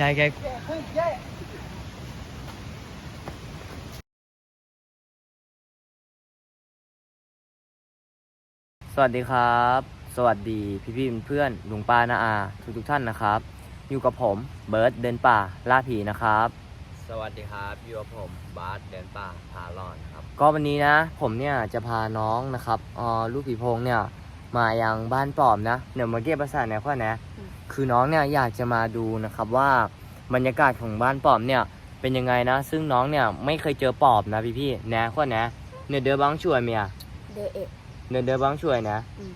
ยายแกสวัสดีครับ สวัสดีพี่พี่ๆเพื่อนๆลุงป้านาอา ทุกทุกๆท่านนะครับ อยู่กับผมเบิร์ดเดินป่าล่าผีนะครับ สวัสดีครับอยู่กับผมบาสเดินป่าพาลอนครับ ก็วันนี้นะ ผมเนี่ยจะพาน้องนะครับเอ่อลูกผีโพงเนี่ย มายังบ้านปลอมนะ เดี๋ยวมาเก็บภาษาไหนข้อนะ คือน้องเนี่ยอยากจะมาดูนะครับว่าบรรยากาศของบ้านปลอมเนี่ยเป็นยังไงนะ ซึ่งน้องเนี่ยไม่เคยเจอปอบนะพี่พี่ๆนะข้อนะเนี่ยเดอบังช่วยเมียเดอะเอะเนี่ยเดอบังช่วยนะ อืม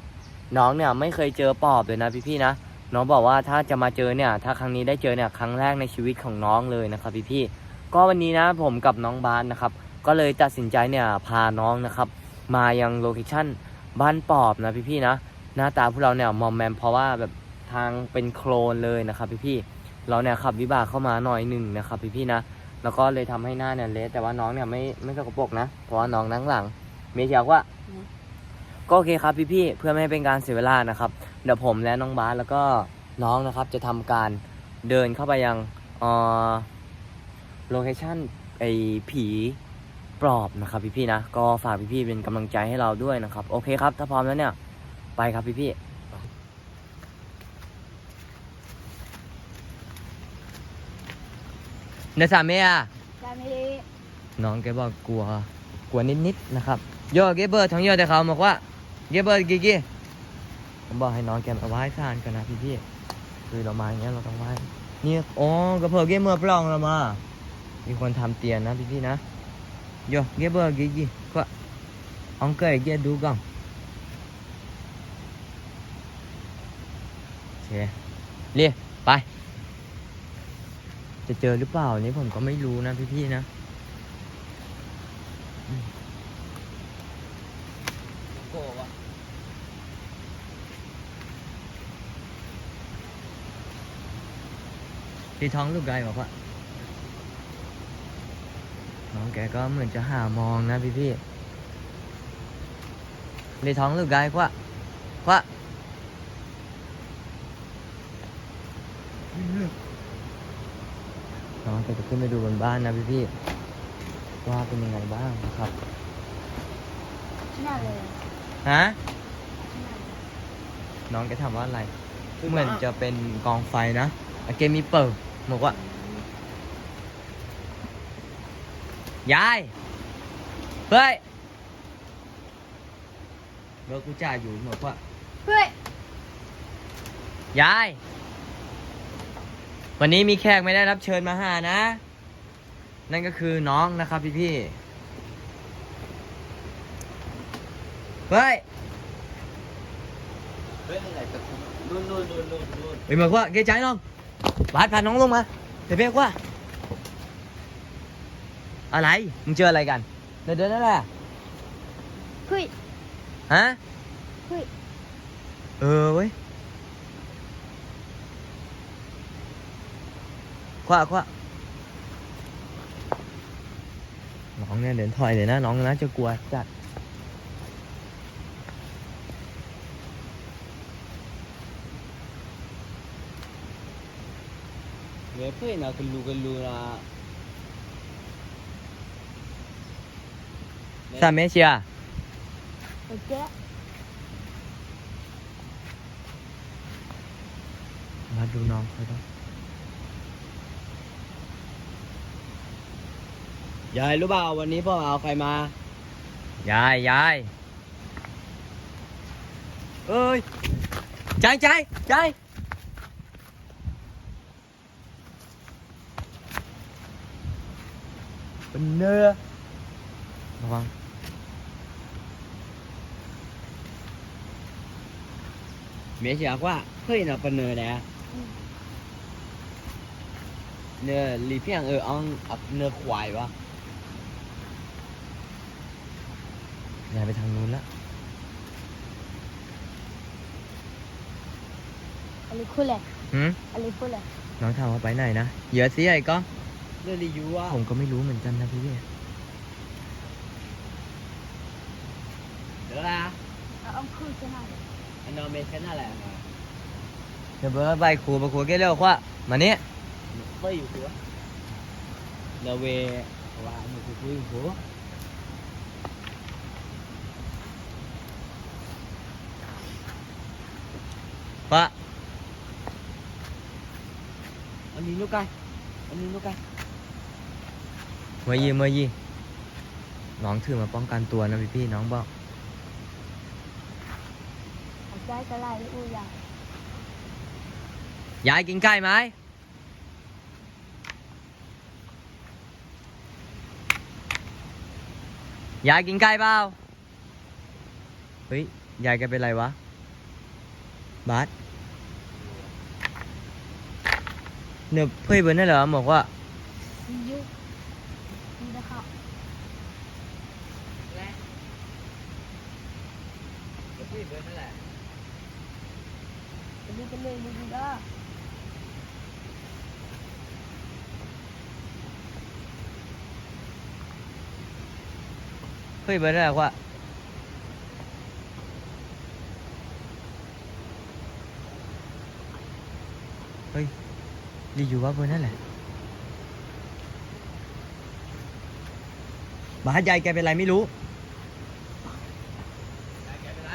น้องเนี่ยไม่เคยเจอปอบเลยนะพี่พี่ๆนะน้องบอกว่าถ้าจะมาเจอเนี่ยถ้าครั้งนี้ได้เจอเนี่ยครั้งแรกในชีวิตของน้องเลยนะครับพี่พี่ๆก็วันนี้นะผมกับน้องบานนะครับ ก็เลยตัดสินใจเนี่ยพาน้องนะครับ มายังโลเคชั่นบ้านปอบนะพี่ๆนะหน้าตาพวกเราเนี่ยมอมแมมเพราะว่าแบบ ทางเป็นโคลนเลยนะครับพี่ๆเราเนี่ยขับวิบากเข้ามาหน่อยหนึ่งนะครับพี่ๆนะแล้วก็เลยทำให้หน้าเนี่ยเละแต่ว่าน้องเนี่ยไม่ไม่สกปรกนะเพราะว่าน้องนั่งหลัง เมย์อยากว่าก็โอเคครับพี่ๆเพื่อไม่ให้เป็นการเสียเวลานะครับเดี๋ยวผมและน้องบาสแล้วก็น้องนะครับจะทำการเดินเข้าไปยังอ่อโลเคชั่นไอผีปลอบนะครับพี่ๆนะก็ฝากพี่ๆเป็นกำลังใจให้เราด้วยนะครับ โอเคครับ ถ้าพร้อมแล้วเนี่ย ไปครับพี่ๆ เนสาเมียจามิน้องแกบอกกลัว กลัวนิดๆนะครับโยเกเบอร์ทั้งโยแต่เขาบอกว่าเกเบอร์กี่กี่ผมบอกให้น้องแกมาไหว้ศาลกันนะพี่ๆคือเรามาอย่างเงี้ยเราต้องไหว้นี่อ๋อกระเพาะเกเมอร์ปล้องเรามา มีคนทำเตียนนะพี่ๆนะโยเกเบอร์กี่กี่ก็อองเกอร์เกดูก่อนโอเคเรียไป จะเจอหรือเปล่าอันนี้ผมก็ไม่รู้นะพี่ๆนะโก้วะที่ท้องลูกไก่บอกว่าน้องแกก็เหมือนจะหามองนะพี่พี่ๆในท้องลูกไก่กว่าว่า น้องแกจะขึ้นไปดูบนบ้านนะพี่พี่ๆว่าเป็นยังไงบ้างนะครับน่าเลยฮะน้องแกถามว่าอะไร เหมือนจะเป็นกองไฟนะอะเกมมีเปิดบอกว่ายายเฮ้ยเบอร์กูจ่ายอยู่บอกว่าเฮ้ยยาย วันนี้มีแขกไม่ได้รับเชิญมาหานะ นั่นก็คือน้องนะครับพี่พี่ๆเฮ้ยเฮ้ยอะไรตะคุ่มนู่นนู่นนู่นนู่นนู่นเฮ้ยบอกว่าเกใจน้องบาสพาน้องลงมาเดี๋ยวเรียกว่า อะไรมึงเจออะไรกันเดินเดินนั่นแหละเฮ้ยฮะเฮ้ยเออเว้ย คว้าคว้าน้องเนี่ยเดินถอยเลยนะ น้องนะจะกลัวจัดเว้ยเพื่อนนะกันลูกันลูนะสามเมเชียโอเคมาดูน้องเขาด้วย ยายรู้เปล่าวันนี้พ่อเอาใครมา ยายยายเอ้ยใจใจใจเป็นเนื้อระวังเมียเสียกว่าเฮ้ยน่ะเป็นเนอแน่เนื้อลีเพียงเออเอังอับเนื้อควายวะ ยายไปทางนู้นละอะไรคู่แหละหืมอะไรคู่แหละน้องถามว่าไปไหนนะเหยอะสิไอ้ก็เนื้อลียูวะผมก็ไม่รู้เหมือนกันนะพี่เดี๋ยวละเอาเอาคู่จะน่าเลยอันนอนเมชแค่นั่นแหละเดี๋ยวเบอร์ใบครูไปครูเกเร็วกว่ามานี่เ phê อยู่ตัวเราเวว่ามันคือคุยหัว ปะ อันนี้ลูกไก่อันนี้ลูกไก่เมื่อยี่เมื่อยี่น้องถือมาป้องกันตัวนะพี่พี่ๆน้องบอกหายใจกระไรอู้ยายยายกินไก่ไหมยายกินไก่เปล่าเฮ้ยยายแกเป็นไรวะบาส เนี่ยเพื่อนเบิร์นั่นเหรอบอกว่าซียุนี่นะครับก็คุยเบิร์นั่นแหละไปดูกันเลยดูดีด้เพื่อนเบิร์นนั่นแหละว่าเฮ้ย ดีอยู่ว่าเบิร์นนั่นแหละบาสยายแกเป็นไรไม่รู้แกเป็นไร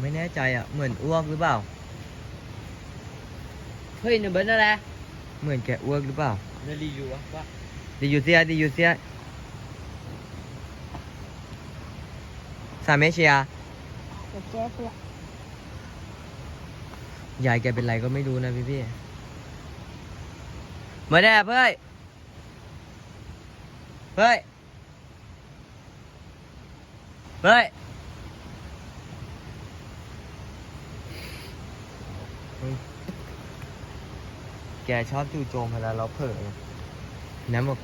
ไม่แน่ใจอะ เหมือนอ้วกหรือเปล่า เฮ้ยหนึ่งเบิร์นั่นแหละเหมือนแกอ้วกหรือเปล่านี่รีอยู่วะว่าดีอยู่เสียดีอยู่เสียสามเมเชียจะแจ๊กละยายแกเป็นไรก็ไม่รู้นะพี่พี่ มาแน่เพื่อนเฮ้ยเฮ้ยเฮ้ยแกชอบจู่โจมเวลาเราเผลอไงน้ำบอก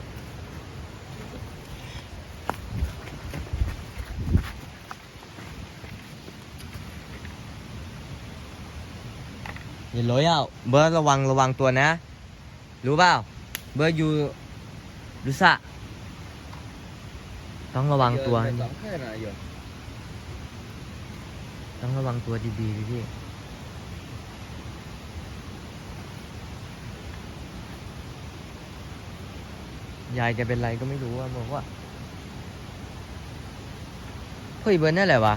อย่าลอยอะเบอร์ระวังระวังตัวนะ รู้เปล่าเบอร์อยู่รู้สะต้องระวังตัว สองแค่ไหนอยู่ต้องระวังตัวดีๆพี่พี่ยายแกเป็นไรก็ไม่รู้อะบอกว่าเฮ้ยเบิร์นนั่นแหละวะ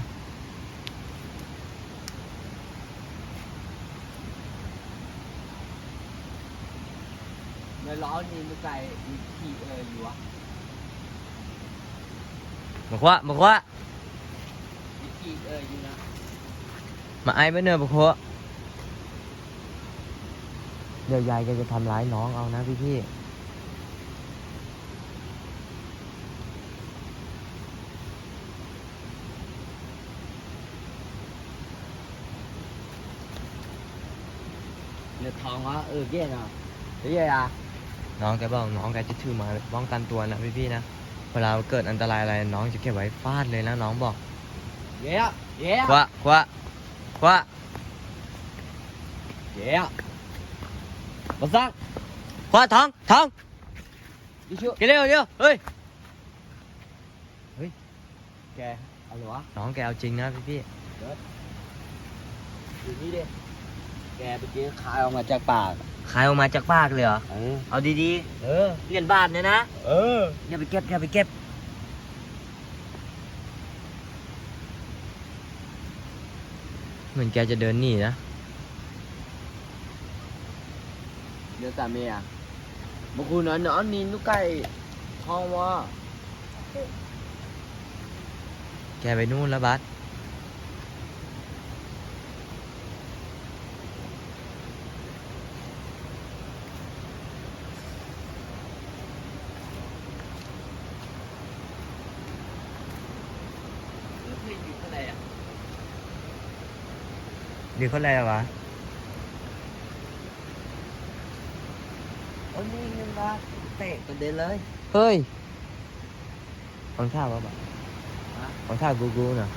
ในล้อนี่ลูกไก่มีขี้เอออยู่วะบอกว่าบอกว่ามีขี้เอออยู่นะมาไอ้เบอร์เนอร์บอกว่าเดี๋ยวยายแกจะทำร้ายน้องเอานะพี่พี่เนื้อทองวะเออเกี้ย นะเฮ้ยอะน้องแกบอกน้องแกจะถือมาป้องกันตัวนะพี่พี่ๆนะ เวลาเกิดอันตรายอะไรน้องจะเก็บไว้ฟาดเลยนะน้องบอกเย้เย้คว้าคว้าคว้าเย้มาซักคว้าท้องท้องดิชั่วเร็วเร็วเฮ้ยแกอะไรวะน้องแกเอาจริงนะพี่พี่อยู่นี่ดิ แกไปเจอคายออกมาจากปากๆขายออกมาจากปากเลยเหรอ เออเอาดีเออๆ เหรียญบาทเนี่ยนะเอออย่าไปเก็บอย่าไปเก็บ เหมือนแกจะเดินหนีนะ เดี๋ยวสามีอะบางคนนอนนอนนี่ลูกไก่ท้องวะแกไปนู่นแล้วบัส แล้วพี่อยู่ข้างในอะ ดีเขาอะไรวะโอ้นี่เงินมาเตะกระเด็นเลย เฮ้ยของข้าววะบัสฮะของข้าวกูกูน่ะ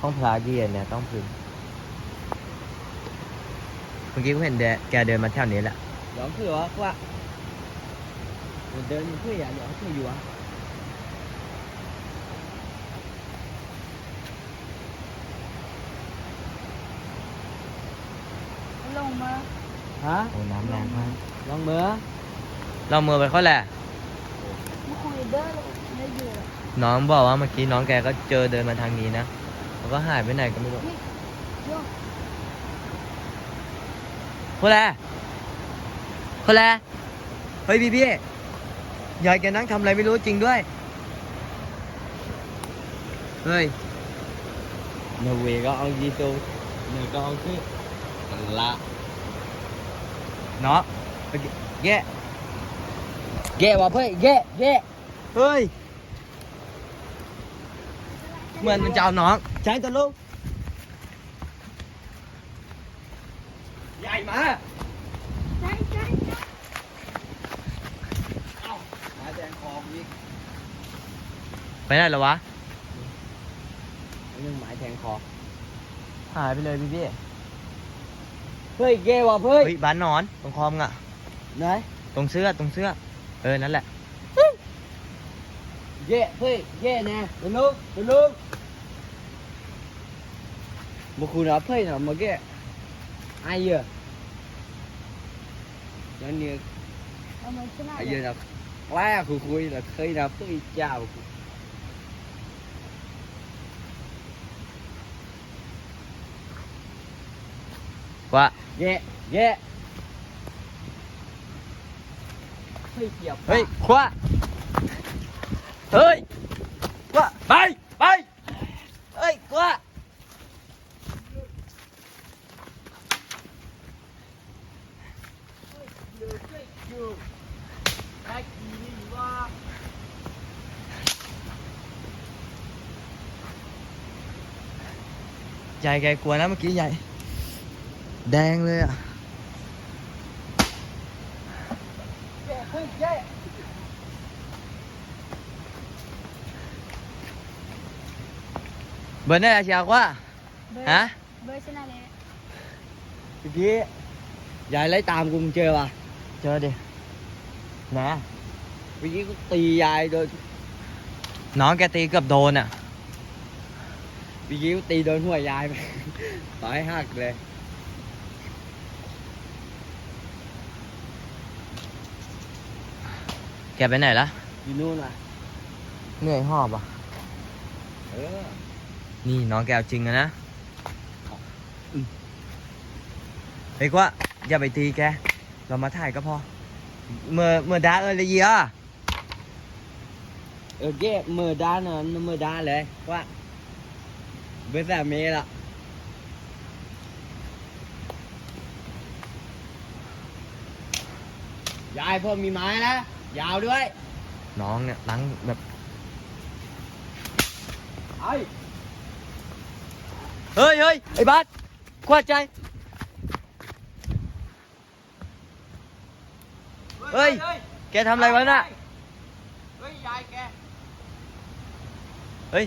ห้องพลาเกียนเนี่ยต้องพึงเมื่อกี้กูเห็นแดแกเดินมาแถวนี้แหละย้อนคือวะว่าเดินอยู่เพื่ออย่าย้อนคืออยู่วะ ลงมา ฮะโอ้น้ำแรงมากลลองเมื่อเรามือไปค่อยแหละ มาคุยเด้อไม่อยู่อะน้องบอกว่าเมื่อกี้น้องแกก็เจอเดินมาทางนี้นะแล้วก็หายไปไหนก็ไม่รู้โยกคนแลคนแลเฮ้ยพี่พี่ยายแกนั่งทำอะไรไม่รู้จริงด้วย เฮ้ยนเวก็เอายีโต เนก็เอาขึ้นละเนาะเมื่อกี้แย่เย่ว่ะเพื่อนเย่เย่เฮ้ยเหมือนมันจะเอาน้องใช่ตัวลูกใหญ่มาใช่ใช่ใช่หาแจงคอมอีกไปไหนแล้ววะเรื่องหมายแทงคอหายไปเลยพี่พี่ เฮ้ยเย่ว่ะเพื่อนเฮ้ยบ้านนอนตรงคอมงอะไหนตรงเสื้อตรงเสื้อ เออนั่นแหละเย่เฮ้ยเย่แน่ตัวลูกตัวลูกบุคุณรับเพื่อนเหรอเมื่อกี้ไอ้เหี้ยยันเนี่ยเอามาชนะไอ้เหี้ยนะแล้คุยคุย là khi nào tôi chào ว่าเย่เย่เฮ้ยเกี่ยวเฮ้ยคว้าเฮ้ยคว้าไปไปเฮ้ยคว้าไอ้กีนี่ว่าใหญ่ แกกลัวนะเมื่อกี้ใหญ่แดงเลยอะเย่เฮ้ยเย่เบอร์นี่อะไรเชียวว่าเบอร์ฮะเบอร์ชนะเลยเมื่อกี้ยายไล่ตามกูมึงเจอป่ะ เจอดินะเมื่อกี้กูตียายโดนน้องแกตีเกือบโดนอะเมื่อกี้กูตีโดนหัวยายไปต่อยหักเลย แกไปไหนละอยู่นู่นอะ เหนื่อยหอบอะ เออ นี่น้องแกเอาจริงอะนะอืม เฮ้ยกว่าอย่าไปตีแก เรามาถ่ายก็พอ เมื่อเมื่อดาเออเลยเยีย เออเย่มือด้านน่ะมือด้านเลยว่าเบอร์สามเมตรละยายพ่อมีไม้นะ ยาวด้วย น้องเนี่ยตั้งแบบไอ้เฮ้ยเฮ้ยไอ้บัสกวาดใจ เฮ้ย แกทำอะไรวะน่ะ เฮ้ยยายแก เฮ้ย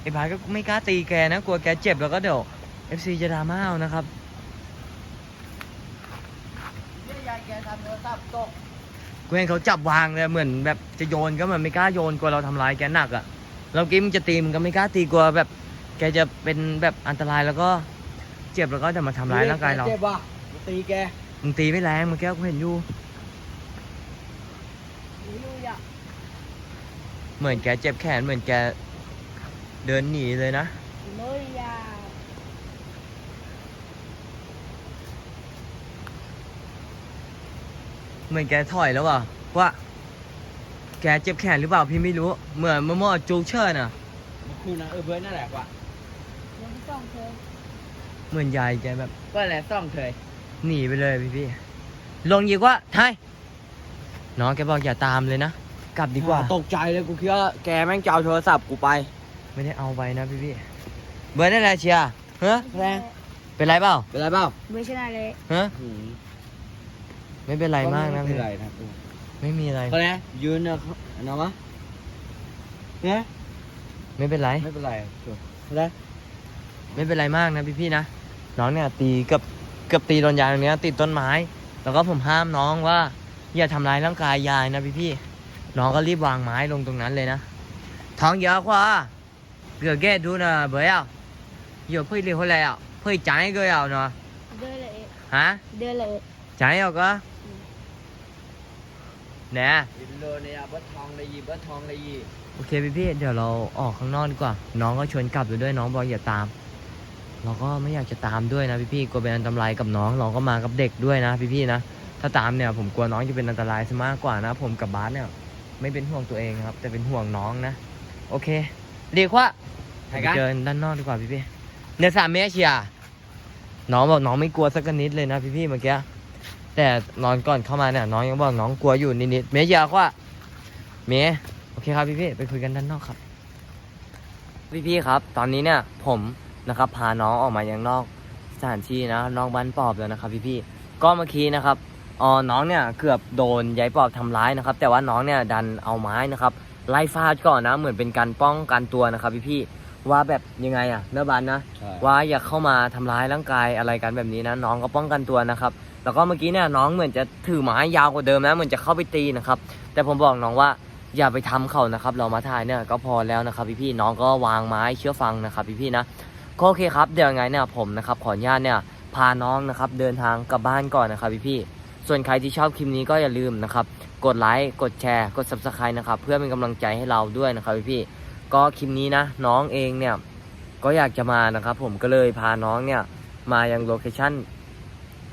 ไอ้บาสก็ไม่กล้าตีแกนะ กลัวแกเจ็บแล้วก็เดี๋ยว FC จะดราม่าเอานะครับ เฮ้ยยายแกทำโทรศัพท์ตกกูเห็นเขาจับวางเลยเหมือนแบบจะโยนก็เหมือนไม่กล้าโยนกลัวเราทำร้ายแกหนักอะ่ะเรากี้มึงจะตีมึงก็ไม่กล้าตีกลัวแบบ แกจะเป็นแบบอันตรายแล้วก็เจ็บแล้วก็จะมาทำร้ายร่างกายเราเจ็บว่ะมาตีแกมึงตีไม่แรงเมื่อกี้กูเห็นอยู่ไม่รู้อะเหมือนแกเจ็บแขนเหมือนแกเดินหนีเลยนะเลยอะ เหมือนแกถอยแล้วอะว่า แกเจ็บแขนหรือเปล่าพี่ไม่รู้ เหมือนมะม่วงจูเชิญอะคุณนะเออเบิร์ดนั่นแหละว่ะเดี๋ยวไปส่องเธอเหมือนยายแกแบบ ก็แหละซ่องเถยหนีไปเลยพี่พี่ลงยีกว่าไทยน้องแกบอกอย่าตามเลยนะ กลับดีกว่า ตกใจเลยกูคิดว่าแกแม่งจะเอาโทรศัพท์กูไป ไม่ได้เอาไปนะพี่พี่เบอร์นั่นแหละเชียร์ฮะ แรง เป็นไรเปล่า เป็นไรเปล่าเบอร์ชนะเลยฮะ ไม่เป็นไรมากนะไม่เป็พี่นไรนะกูไม่มีอะไรเขาเนี่ยยืนนะนะวะเนี่ยไม่เป็นไร ไม่เป็นไรชัวร์แล้วไม่เป็นไรมากนะพี่พี่ๆนะน้องเนี่ยตีเกับเกือบตีโดนยายตรงเนี้ยติดต้นไม้ แล้วก็ผมห้ามน้องว่า อย่าทำร้ายร่างกายยายนะพี่พี่ๆน้องก็รีบวางไม้ลงตรงนั้นเลยนะท้องเยอะกว่าเกือบแก้ดูนะเบย์อะอยู่เพื่อเรียกคนอะไรอะเพื่อจ่ายก็เอาเนาะ เดินเลยฮะ เดินเลยจใช่เหรอก็ แหน่วินโลเนี่ยเบิร์ดทองเลยยีเบิร์ดทองเลยยีโอเคพี่พี่ๆเดี๋ยวเราออกข้างนอกดีกว่า น้องก็ชวนกลับอยู่ด้วยน้องบอกอย่าตาม เราก็ไม่อยากจะตามด้วยนะพี่พี่ๆกลัวเป็นอันตรายกับน้อง เราก็มากับเด็กด้วยนะพี่พี่ๆนะถ้าตามเนี่ยผมกลัวน้องจะเป็นอันตรายซะมากกว่านะ ผมกับบาสเนี่ย ไม่เป็นห่วงตัวเองครับ แต่เป็นห่วงน้องนะ โอเคเรียกว่าใครไปกันเจอด้านนอกดีกว่าพี่พี่ๆเนี่ยสามเมตรเชียร์น้องบอกน้องไม่กลัวสักนิดเลยนะพี่พี่ๆเมื่อกี้ แต่นอนก่อนเข้ามาเนี่ยน้องยังบอกน้องกลัวอยู่นิดๆเมย์เชียร์ว่า เมย์โอเคครับพี่พี่ๆไปคุยกันด้านนอกครับ พี่พี่ๆครับ ตอนนี้เนี่ยผมนะครับพาน้องออกมายังนอกสถานที่นะนอกบ้านปอบแล้วนะครับ พี่พี่ๆก็เมื่อกี้นะครับอ๋อน้องเนี่ยเกือบโดนยายปอบทำร้ายนะครับ แต่ว่าน้องเนี่ยดันเอาไม้นะครับไล่ฟาดก่อนนะ เหมือนเป็นการป้องกันตัวนะครับพี่พี่ๆว่าแบบยังไงอะเนื้อบานนะใช่ว่าอย่าเข้ามาทำร้ายร่างกายอะไรกันแบบนี้นะ น้องก็ป้องกันตัวนะครับ แล้วก็เมื่อกี้เนี่ยน้องเหมือนจะถือไม้ยาวกว่าเดิมนะเหมือนจะเข้าไปตีนะครับ แต่ผมบอกน้องว่าอย่าไปทำเขานะครับ เรามาถ่ายเนี่ยก็พอแล้วนะครับ พี่ๆน้องก็วางไม้เชื่อฟังนะครับ พี่ๆนะก็โอเคครับเดี๋ยวไงเนี่ยผมนะครับขออนุญาตเนี่ยพาน้องนะครับเดินทางกลับบ้านก่อนนะครับพี่ๆส่วนใครที่ชอบคลิปนี้ก็อย่าลืมนะครับกดไลค์กดแชร์กด subscribe นะครับเพื่อเป็นกำลังใจให้เราด้วยนะครับพี่ๆก็คลิปนี้นะน้องเองเนี่ยก็อยากจะมานะครับผมก็เลยพาน้องเนี่ยมายังโลเคชั่น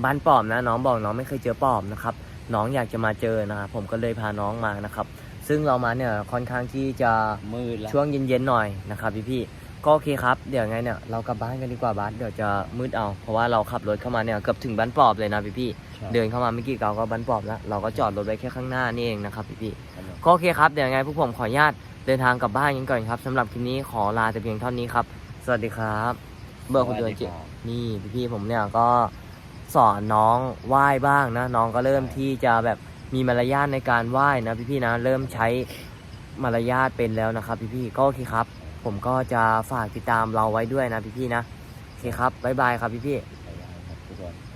บ้านปอบนะน้องบอกน้องไม่เคยเจอปอบนะครับน้องอยากจะมาเจอนะครับผมก็เลยพาน้องมานะครับ ซึ่งเรามาเนี่ยค่อนข้างที่จะมืดแล้วช่วงเย็นๆหน่อยนะครับพี่ๆก็โอเคครับ เดี๋ยวไงเนี่ยเรากลับบ้านกันดีกว่าบ้านเดี๋ยวจะมืดเอาเพราะว่าเราขับรถเข้ามาเนี่ยเกือบถึงบ้านปอบเลยนะพี่ๆเดินเข้ามาไม่กี่ก้าวก็บ้านปอบแล้วเราก็จอดรถไว้แค่ข้างหน้านี่เองนะครับพี่ๆก็โอเคครับเดี๋ยวยังไงพวกผมขออนุญาตเดินทางกลับบ้านกันก่อนครับสำหรับคลิปนี้ขอลาแต่เพียงเท่านี้ครับ สวัสดีครับ เบอร์คนเดินเจนี่พี่ๆผมเนี่ยก็ สอนน้องไหว้บ้างนะ น้องก็เริ่มที่จะแบบมีมารยาทในการไหว้นะพี่ๆนะเริ่มใช้มารยาทเป็นแล้วนะครับ พี่ๆก็โอเคครับ ผมก็จะฝากติดตามเราไว้ด้วยนะพี่ๆนะโอเคครับบ๊ายบายครับพี่ๆ